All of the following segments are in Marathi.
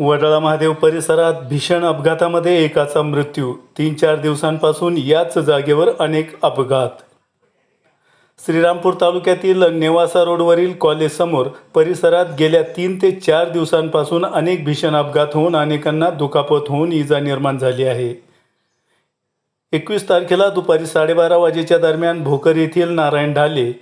वडाळा महादेव परिसरात भीषण अपघातामध्ये एकाचा मृत्यू. तीन चार दिवसांपासून याच जागेवर अनेक अपघात. श्रीरामपूर तालुक्यातील नेवासा रोडवरील कॉलेजसमोर परिसरात गेल्या तीन ते चार दिवसांपासून अनेक भीषण अपघात होऊन अनेकांना दुखापत होऊन इजा निर्माण झाली आहे. एकवीस तारखेला दुपारी साडेबारा वाजेच्या दरम्यान भोकर येथील नारायण ढाले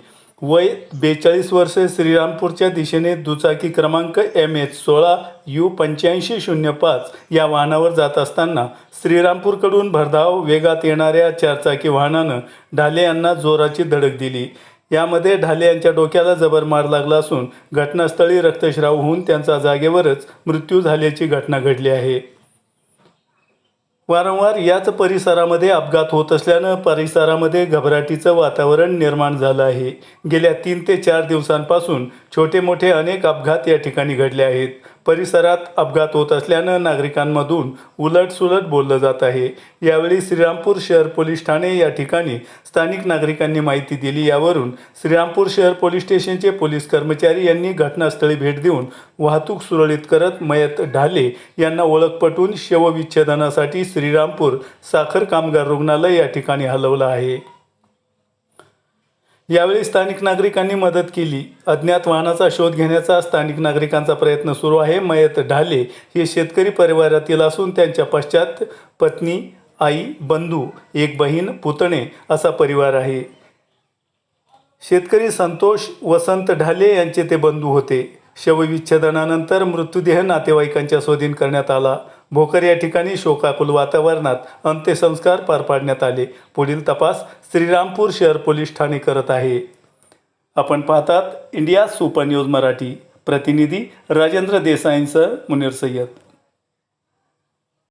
वय बेचाळीस वर्षे श्रीरामपूरच्या दिशेने दुचाकी क्रमांक एम एच सोळा यू पंच्याऐंशी शून्य पाच या वाहनावर जात असताना श्रीरामपूरकडून भरधाव वेगात येणाऱ्या चारचाकी वाहनानं ढाले यांना जोराची धडक दिली. यामध्ये ढाले यांच्या डोक्याला जबर मार लागला असून घटनास्थळी रक्तस्राव होऊन त्यांचा जागेवरच मृत्यू झाल्याची घटना घडली आहे. वारंवार याच परिसरामध्ये अपघात होत असल्यानं परिसरामध्ये घबराटीचं वातावरण निर्माण झालं आहे. गेल्या तीन ते चार दिवसांपासून छोटे मोठे अनेक अपघात या ठिकाणी घडले आहेत. परिसरात अपघात होत असल्यानं नागरिकांमधून उलटसुलट बोललं जात आहे. यावेळी श्रीरामपूर शहर पोलीस ठाणे या ठिकाणी स्थानिक नागरिकांनी माहिती दिली. यावरून श्रीरामपूर शहर पोलीस स्टेशनचे पोलीस कर्मचारी यांनी घटनास्थळी भेट देऊन वाहतूक सुरळीत करत मयत ढाले यांना ओळख पटवून शवविच्छेदनासाठी श्रीरामपूर साखर कामगार रुग्णालय या ठिकाणी हलवलं आहे. यावेळी स्थानिक नागरिकांनी मदत केली. अज्ञात वाहनाचा शोध घेण्याचा स्थानिक नागरिकांचा प्रयत्न सुरू आहे. मयत ढाले हे शेतकरी परिवारातील असून त्यांच्या पश्चात पत्नी आई बंधू एक बहीण पुतणे असा परिवार आहे. शेतकरी संतोष वसंत ढाले यांचे ते बंधू होते. शवविच्छेदनानंतर मृत्यूदेह नातेवाईकांच्या स्वाधीन करण्यात आला. भोकर या ठिकाणी शोकाकुल वातावरणात अंत्यसंस्कार पार पाडण्यात आले. पुढील तपास श्रीरामपूर शहर पोलीस ठाणे करत आहे. आपण पाहतात इंडिया सुपर न्यूज मराठी. प्रतिनिधी राजेंद्र देसाईंसह मुनीर सय्यद.